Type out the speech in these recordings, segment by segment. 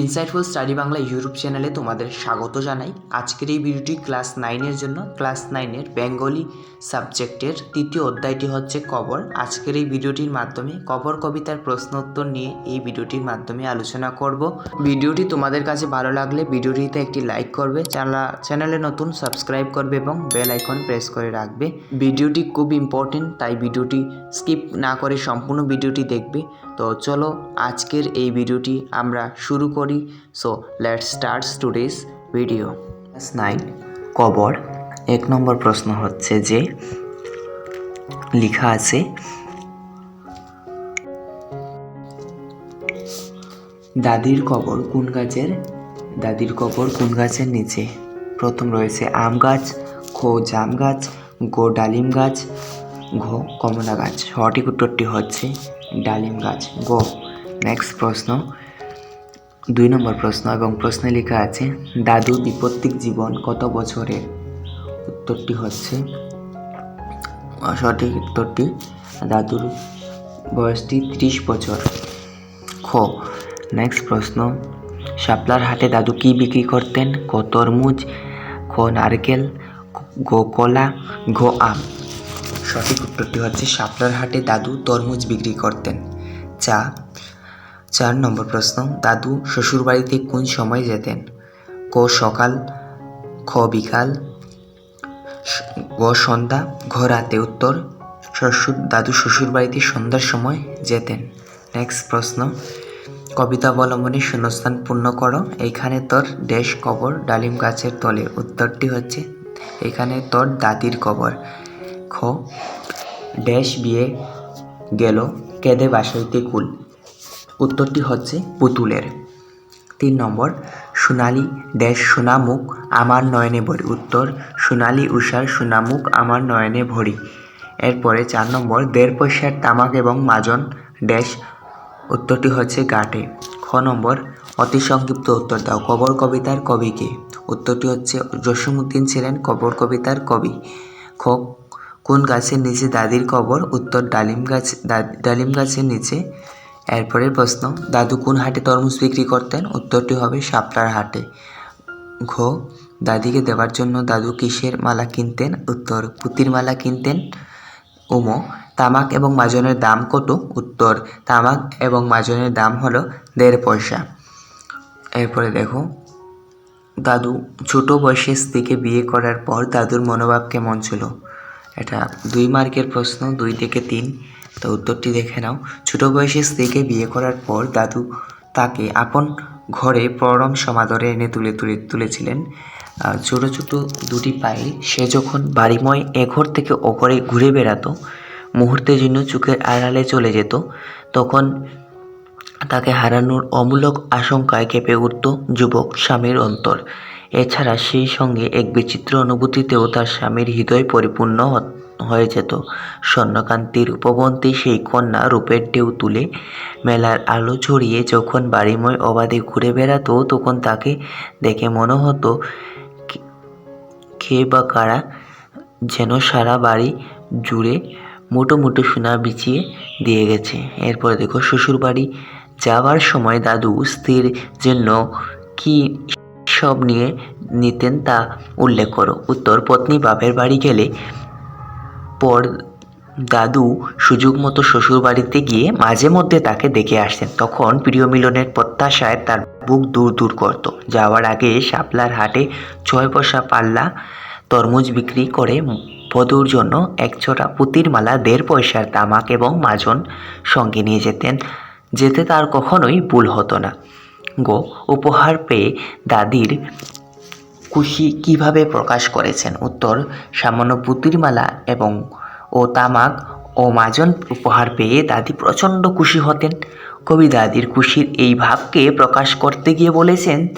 Insightful study Bangla YouTube চ্যানেলে তোমাদের স্বাগত জানাই। আজকের এই ভিডিওটি ক্লাস নাইনের জন্য। ক্লাস নাইনের বেঙ্গলি সাবজেক্টের তৃতীয় অধ্যায়টি হচ্ছে কবর। আজকের এই ভিডিওটির মাধ্যমে কবর কবিতার প্রশ্ন উত্তর নিয়ে এই ভিডিওটির মাধ্যমে আলোচনা করব। ভিডিওটি তোমাদের কাছে ভালো লাগলে ভিডিওটিতে একটি লাইক করবে চ্যানেলে নতুন সাবস্ক্রাইব করবে এবং বেল আইকন প্রেস করে রাখবে। ভিডিওটি খুব ইম্পর্টেন্ট তাই ভিডিওটি স্কিপ না করে সম্পূর্ণ ভিডিওটি দেখবে। তো চলো আজকের এই ভিডিওটি আমরা শুরু করি। So let start today's video class nine কবর। এক নম্বর প্রশ্ন হচ্ছে যে, লেখা আছে, দাদির কবর কোন গাছের? দাদির কবর কোন গাছের নিচে? প্রথম রয়েছে আম গাছ খো জাম গাছ, গো ডালিম গাছ ঘ, কমলা গাছ। সঠিক উত্তরটি হচ্ছে ডালিম গাছ। গো নেক্সট প্রশ্ন। দুই নম্বর প্রশ্ন এবং প্রশ্নে লেখা আছে, দাদু বিপত্তিক জীবন কত বছরের? উত্তরটি হচ্ছে সঠিক উত্তরটি, দাদুর বয়সটি ত্রিশ বছর। খ নেক্সট প্রশ্ন। শাপলার হাটে দাদু কি বিক্রি করতেন? ক তরমুজ, খ নারকেল, গো কলা, ঘ আম। সঠিক উত্তরটি হচ্ছে শাপলার হাটে দাদু তরমুজ বিক্রি করতেন। চা, চার নম্বর প্রশ্ন, দাদু শ্বশুরবাড়িতে কোন সময় যেতেন? ক সকাল, খ বিকাল গ সন্ধ্যা, ঘ রাতে উত্তর, শ্বশুর, দাদু শ্বশুরবাড়িতে সন্ধ্যার সময় যেতেন। নেক্সট প্রশ্ন, কবিতা অবলম্বনে শূন্যস্থান পূর্ণ করো। এইখানে তোর দেশ কবর ডালিম গাছের তলে। উত্তরটি হচ্ছে, এখানে তোর দাদির কবর। ড্যাশ বিয়ে গেল কেঁদে বাসাইতে কুল। উত্তরটি হচ্ছে পুতুলের। তিন নম্বর, সোনালি ড্যাশ সোনামুখ আমার নয়নে ভরি। উত্তর, সোনালি উষার সোনামুখ আমার নয়নে ভরি। এরপরে চার নম্বর, দেড় পয়সার তামাক এবং মাজন ড্যাশ। উত্তরটি হচ্ছে গাটে। খ নম্বর, অতি সংক্ষিপ্ত উত্তর দাও। কবর কবিতার কবিকে উত্তরটি হচ্ছে জসীমউদ্দিন ছিলেন কবর কবিতার কবি। খ কোন গাছের নিচে দাদির কবর? উত্তর, ডালিম গাছ ডালিম গাছের নিচে। এরপরের প্রশ্ন, দাদু কোন হাটে তরমুজ বিক্রি করতেন? উত্তরটি হবে শাপলার হাটে। ঘ, দাদিকে দেওয়ার জন্য দাদু কিসের মালা কিনতেন? উত্তর, পুতির মালা কিনতেন। উম, তামাক এবং মাজনের দাম কত? উত্তর, তামাক এবং মাজনের দাম হলো দেড় পয়সা। এরপরে দেখো, দাদু ছোট বয়সে স্ত্রীকে বিয়ে করার পর দাদুর মনোভাব কেমন ছিল? এটা দুই মার্কের প্রশ্ন, দুই থেকে তিন। তো উত্তরটি দেখে নাও। ছোট বয়সে স্ত্রীকে বিয়ে করার পর দাদু তাকে আপন ঘরে পরম সমাদরে এনে তুলে তুলে তুলেছিলেন। ছোট ছোট দুটি পায়ে সে যখন বাড়িময় এঘর থেকে ওঘরে ঘুরে বেড়াতো, মুহূর্তের জন্য চোখের আড়ালে চলে যেত, তখন তাকে হারানোর অমূলক আশঙ্কায় কেঁপে উঠত যুবক স্বামীর অন্তর। এছাড়া সেই সঙ্গে এক বিচিত্র অনুভূতিতেও তার স্বামীর হৃদয় পরিপূর্ণ হয়ে যেত। স্বর্ণকান্তির উপবন্তী সেই কন্যা রূপের ঢেউ তুলে মেলার আলো ছড়িয়ে যখন বাড়িময় অবাধে ঘুরে বেড়াতো, তখন তাকে দেখে মনে হতো, কে বা কারা যেন সারা বাড়ি জুড়ে মুটো মুটো সোনা বিছিয়ে দিয়ে গেছে। এরপরে দেখো শ্বশুর বাড়ি যাওয়ার সময় দাদু স্ত্রীর জন্য কি সব নিয়ে নিতেন তা উল্লেখ করো। উত্তর, পত্নী বাপের বাড়ি গেলে পর দাদু সুযোগ মতো শ্বশুর বাড়িতে গিয়ে মাঝে মধ্যে তাকে দেখে আসতেন। তখন প্রিয় মিলনের প্রত্যাশায় তার বুক দূর দূর করত। যাওয়ার আগে শাপলার হাটে ছয় পয়সা পাল্লা তরমুজ বিক্রি করে বধূর জন্য একছোটা পুতির মালা, দেড় পয়সার তামাক এবং মাজন সঙ্গে নিয়ে যেতেন। যেতে তার কখনোই ভুল হতো না। উপহার পেয়ে দাদির খুশি কীভাবে প্রকাশ করেছেন? উত্তর, সামান্য পুতির মালা এবং ও তামাক ও মাজন উপহার পেয়ে দাদি প্রচণ্ড খুশি হতেন। কবি দাদির খুশির এই ভাবকে প্রকাশ করতে গিয়ে বলেছেন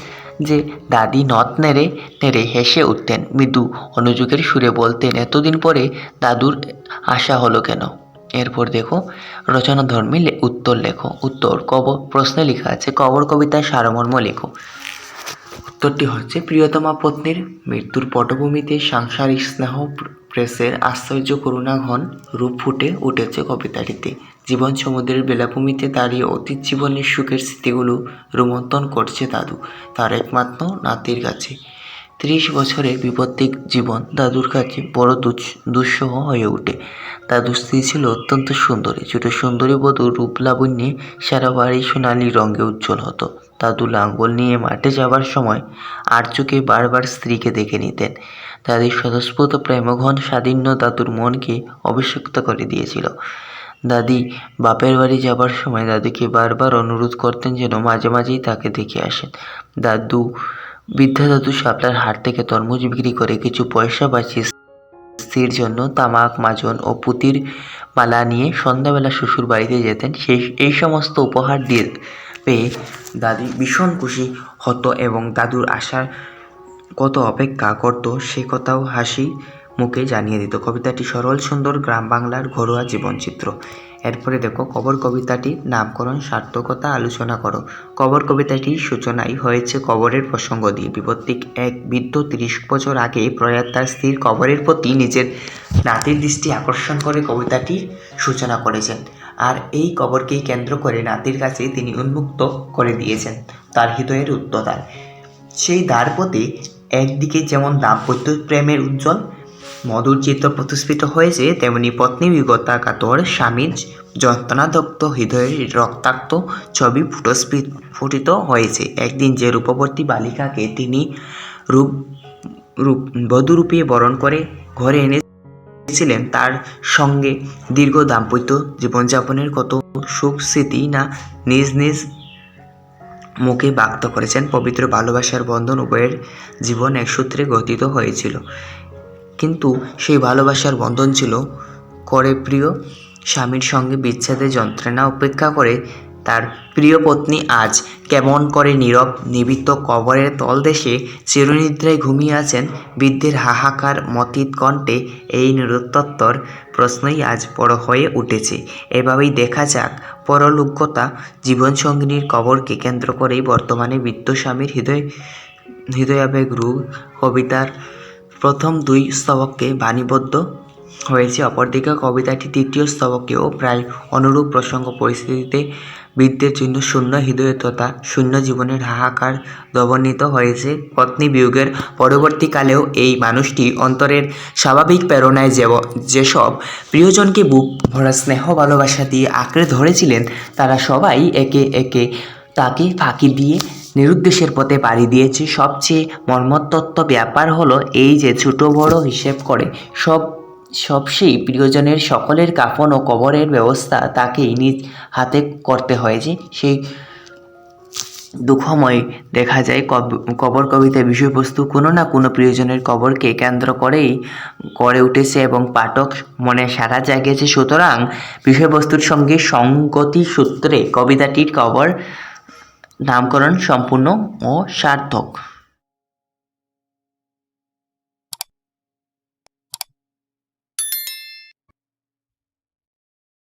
যে, দাদি নথ নেড়ে নেড়ে হেসে উঠতেন। মৃদু অনুযোগের সুরে বলতেন, এতদিন পরে দাদুর আশা হলো কেন? এরপর দেখো রচনা ধর্মী উত্তর লেখো। উত্তর কবর প্রশ্নে লেখা আছে, কবর কবিতার সারমর্ম লেখো। উত্তরটি হচ্ছে, প্রিয়তমা পত্নীর মৃত্যুর পটভূমিতে সাংসারিক স্নেহ প্রেসের আশ্চর্য করুণাঘন রূপ ফুটে উঠেছে কবিতাটিতে। জীবন সমুদ্রের বেলাভূমিতে দাঁড়িয়ে অতীত জীবনের সুখের স্মৃতিগুলো রোমন্থন করছে দাদু, তার একমাত্র নাতির কাছে। ত্রিশ বছরের বিপত্তিক জীবন দাদুর কাছে বড় দুঃস- দুঃসহ হয়ে ওঠে। দাদুর স্ত্রী ছিল অত্যন্ত সুন্দরী। ছোট সুন্দরী বধূ রূপ লাবণ্যে সারা বাড়ি সোনালি রঙে উজ্জ্বল হতো। দাদু লাঙ্গল নিয়ে মাঠে যাবার সময় আর চোখে বারবার স্ত্রীকে দেখে নিতেন। দাদির স্বতঃস্ফূর্ত প্রেমঘন স্বাধীন্য দাদুর মনকে অভিষিক্ত করে দিয়েছিল। দাদি বাপের বাড়ি যাবার সময় দাদুকে বারবার অনুরোধ করতেন যেন মাঝে মাঝেই তাকে দেখে আসেন। দাদু বৃদ্ধা দাদু হাট থেকে তরমুজ বিক্রি করে কিছু পয়সা বাঁচিয়ে স্ত্রীর জন্য তামাক, মাজন ও পুতির মালা নিয়ে সন্ধ্যাবেলা শ্বশুর বাড়িতে যেতেন। সেই, এই সমস্ত উপহার দিয়ে পেয়ে দাদি ভীষণ খুশি হতো এবং দাদুর আসার কত অপেক্ষা করত সে কথাও হাসি মুখে জানিয়ে দিত, কবিতাটি সরল, সুন্দর গ্রাম বাংলার ঘরোয়া জীবনচিত্র। এরপরে দেখো, কবর কবিতাটির নামকরণ, সার্থকতা আলোচনা করো। কবর কবিতাটির সূচনাই হয়েছে কবরের প্রসঙ্গ দিয়ে। বিপত্তিক এক বৃদ্ধ তিরিশ বছর আগে প্রয়াত তার স্ত্রীর কবরের প্রতি নিজের নাতির দৃষ্টি আকর্ষণ করে কবিতাটির সূচনা করেছেন। আর এই কবরকেই কেন্দ্র করে নাতির কাছে তিনি উন্মুক্ত করে দিয়েছেন তার হৃদয়ের উত্ততার সেই দ্বার প্রতি একদিকে যেমন দাম্পত্য প্রেমের উজ্জ্বল মধুর চিত্র প্রতিষ্ঠিত হয়েছে, তেমনি পত্নী বিগতা কাতর স্বামীর যন্ত্রণাদগ্ধ হৃদয়ের রক্তাক্ত ছবি ফুটস্ফি- ফুটিত হয়েছে। একদিন যে রূপবর্তী বালিকাকে তিনি রূপ রূপ বধূরূপে বরণ করে ঘরে এনেছিলেন তার সঙ্গে দীর্ঘ দাম্পত্য জীবনযাপনের কত সুখ স্মৃতি না নিজ নিজ মুখে ব্যক্ত করেছেন। পবিত্র ভালোবাসার বন্ধন উভয়ের জীবন এক সূত্রে গঠিত হয়েছিল। কিন্তু সেই ভালোবাসার বন্ধন ছিল। করে প্রিয়, স্বামীর সঙ্গে বিচ্ছেদের যন্ত্রণা উপেক্ষা করে তার প্রিয় পত্নী আজ কেমন করে নীরব, নিবিত্ত কবরের তলদেশে চিরনিদ্রায় ঘুমিয়ে আছেন বৃদ্ধের হাহাকার মতিত কণ্ঠে এই নিরুত্তর প্রশ্নই আজ বড় হয়ে উঠেছে। এভাবেই দেখা যাক পরলোকতা জীবনসঙ্গিনীর কবরকে কেন্দ্র করেই বর্তমানে বৃদ্ধ স্বামীর হৃদয়, হৃদয়াবেগ রূপ, কবিতার প্রথম দুই স্তবককে বাণীবদ্ধ হয়েছে। অপরদিকে কবিতাটি তৃতীয় স্তবকেও প্রায় অনুরূপ প্রসঙ্গ পরিস্থিতিতে বৃদ্ধের জন্য শূন্য হৃদয়তা শূন্য জীবনের হাহাকার দবর্ণিত হয়েছে। পত্নী বিয়োগের পরবর্তীকালেও এই মানুষটি অন্তরের স্বাভাবিক প্রেরণায় যে যেসব প্রিয়জনকে বুক ভরা স্নেহ ভালোবাসা দিয়ে আঁকড়ে ধরেছিলেন, তারা সবাই একে একে তাকে ফাঁকি দিয়ে নিরুদ্দেশের পথে পাড়ি দিয়েছে। সবচেয়ে মর্মতত্ত্ব ব্যাপার হলো এই যে ছোট বড় হিসেব করে, সব সব সেই প্রিয়জনের সকলের কাফন ও কবরের ব্যবস্থা তাকেই নিজ হাতে করতে হয়েছে সেই দুঃখময় দেখা যায় কব- কবর কবিতার বিষয়বস্তু কোনো না কোনো প্রিয়জনের কবরকে কেন্দ্র করেই গড়ে উঠেছে এবং পাঠক মনে সারা জাগিয়েছে। সুতরাং বিষয়বস্তুর সঙ্গে সঙ্গতি সূত্রে কবিতাটির কবর নামকরণ সম্পূর্ণ ও সার্থক।